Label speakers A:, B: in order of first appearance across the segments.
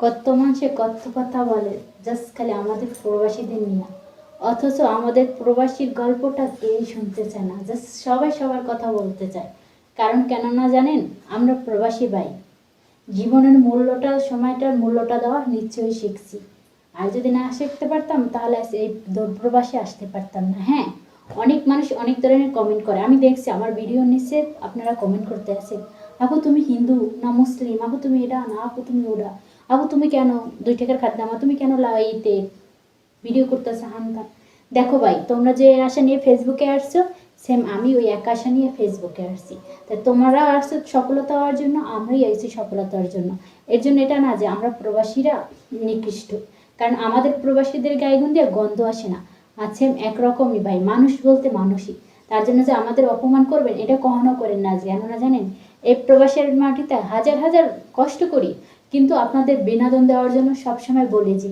A: কত মানুষে কত কথা বলে, জাস্ট খালি আমাদের প্রবাসীদের নিয়ে। অথচ আমাদের প্রবাসীর গল্পটা কেউই শুনতে চায় না, জাস্ট সবাই সবার কথা বলতে চায়। কারণ কেননা জানেন, আমরা প্রবাসী ভাই। জীবনের মূল্যটা, সময়টার মূল্যটা দেওয়া নিশ্চয়ই শিখছি। আর যদি না শিখতে পারতাম, তাহলে এই দূরপ্রবাসে আসতে পারতাম না। হ্যাঁ অনেক মানুষ অনেক ধরনের কমেন্ট করে। আমি দেখছি আমার ভিডিও নিচে আপনারা কমেন্ট করতে আসেন আপু তুমি হিন্দু না মুসলিম? আপু তুমি এটা না? আপু তুমি ওটা? আপু তুমি কেন দুই টাকার খাদ্য আমা তুমি কেন লাইতে ভিডিও করতেছো হানকা দেখো ভাই, তোমরা যে আশা নিয়ে ফেসবুকে আসছো সেম আমি ওই এক আশা নিয়ে ফেসবুকে আসছি। তাই তোমরা আসছো সফলতা হওয়ার জন্য, আমরাই আসছি সফলতা হওয়ার জন্য। এর জন্য এটা না যে আমরা প্রবাসীরা নিকৃষ্ট। কারণ আমাদের প্রবাসীদের গায়ে দিয়ে গন্ধ আসে না। আর সেম একরকমই ভাই, মানুষ বলতে মানুষই। তার জন্য যে আমাদের অপমান করবেন, এটা কখনো করেন না কেননা জানেন, এই প্রবাসের মাটিতে হাজার হাজার কষ্ট করি কিন্তু আপনাদের বিনোদন দেওয়ার জন্য সবসময় বলি যে,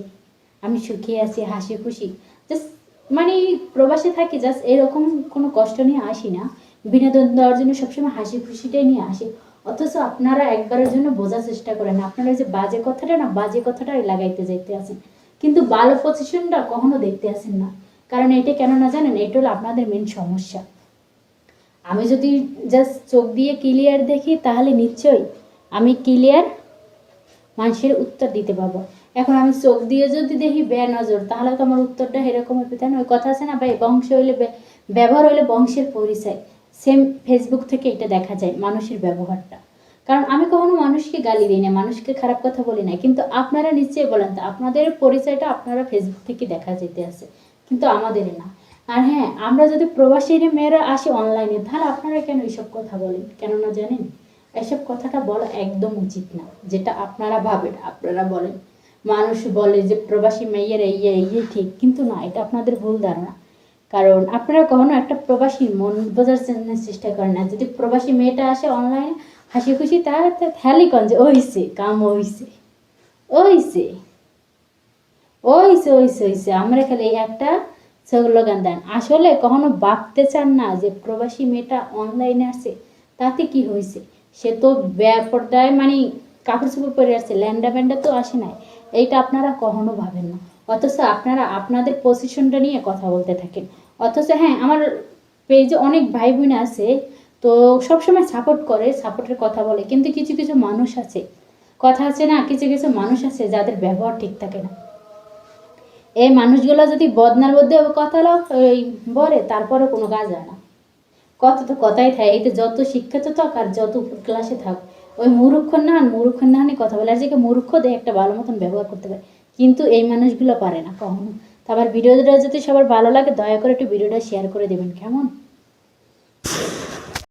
A: আমি সুখী আছি, হাসি খুশি। জাস্ট মানে প্রবাসে থাকি জাস্ট এরকম কোনো কষ্ট নিয়ে আসি না। বিনোদন দেওয়ার জন্য সবসময় হাসি খুশিটাই নিয়ে আসি। অথচ আপনারা একবারের জন্য বোঝার চেষ্টা করেন আপনারা যে বাজে কথাটা না, বাজে কথাটাই লাগাইতে যাইতে আসেন কিন্তু ভালো পজিশনটা কখনো দেখতে আসেন না। কারণ এটা কেন না জানেন, এটা হলো আপনাদের মেন সমস্যা। আমি যদি জাস্ট চোখ দিয়ে ক্লিয়ার দেখি, তাহলে নিশ্চয়ই আমি ক্লিয়ার মানুষের উত্তর দিতে পারব। এখন আমি চোখ দিয়ে যদি দেখি বে নজর, তাহলে তো আমার উত্তরটা এরকম হবে, তাই না? ওই কথা আছে না ভাই বংশ হইলে ব্যবহার হইলে বংশের পরিচয়। সেম ফেসবুক থেকে এটা দেখা যায়, মানুষের ব্যবহারটা। কারণ আমি কখনো মানুষকে গালি দিই না, মানুষকে খারাপ কথা বলি না। কিন্তু আপনারা নিশ্চয়ই বলেন তো, আপনাদের পরিচয়টা আপনারা ফেসবুক থেকে দেখা যেতে আছে, কিন্তু আমাদের না। আর হ্যাঁ আমরা যদি প্রবাসীর, মেয়েরা আসি অনলাইনে তাহলে আপনারা কেন এইসব কথা বলেন? কেননা জানেন? এসব কথাটা বলা একদম উচিত না, যেটা আপনারা ভাবেন। আপনারা বলেন, মানুষ বলে যে প্রবাসী মেয়েরা ইয়ে ইয়ে ঠিক, কিন্তু না, এটা আপনাদের ভুল ধারণা। কারণ আপনারা কখনো একটা প্রবাসী মন বোঝার চেষ্টা করেন না। যদি প্রবাসী মেয়েটা আসে অনলাইনে হাসি খুশি তার থালি কন যে ওইছে কাম ওইছে ওইছে ওইছে ওইছে ওইসে, আমরা খালি এই একটা স্লোগান দেন। আসলে কখনো ভাবতে চান না যে প্রবাসী মেয়েটা অনলাইনে আসে, তাতে কি হয়েছে সে তো ব্যাপারটায় মানে কাপড় চোপড় পরে আসছে ল্যান্ডা ব্যান্ডা তো আসে নাই। এইটা আপনারা কখনো ভাবেন না। অথচ আপনারা আপনাদের পজিশনটা নিয়ে কথা বলতে থাকেন। অথচ হ্যাঁ আমার পেজে অনেক ভাই বোন আছে, তো সবসময় সাপোর্ট করে সাপোর্টের কথা বলে। কিন্তু কিছু কিছু মানুষ আছে, কথা আছে না, কিছু কিছু মানুষ আছে যাদের ব্যবহার ঠিক থাকে না। এই মানুষগুলো যদি বদনার মধ্যে কথা লো- ওই বলে তারপরে কোনো কাজ হয় না। কত তো কথাই থাকে এতে যত শিক্ষিত থাক আর যত উপর ক্লাসে থাক, ওই মূর্খ না মূর্খ না কথা বলে, আর যে মূর্খ দেয় একটা ভালো মতন ব্যবহার করতে পারে, কিন্তু এই মানুষগুলো পারে না কখনো। তারপর ভিডিওটা যদি সবার ভালো লাগে, দয়া করে একটু ভিডিওটা শেয়ার করে দেবেন, কেমন?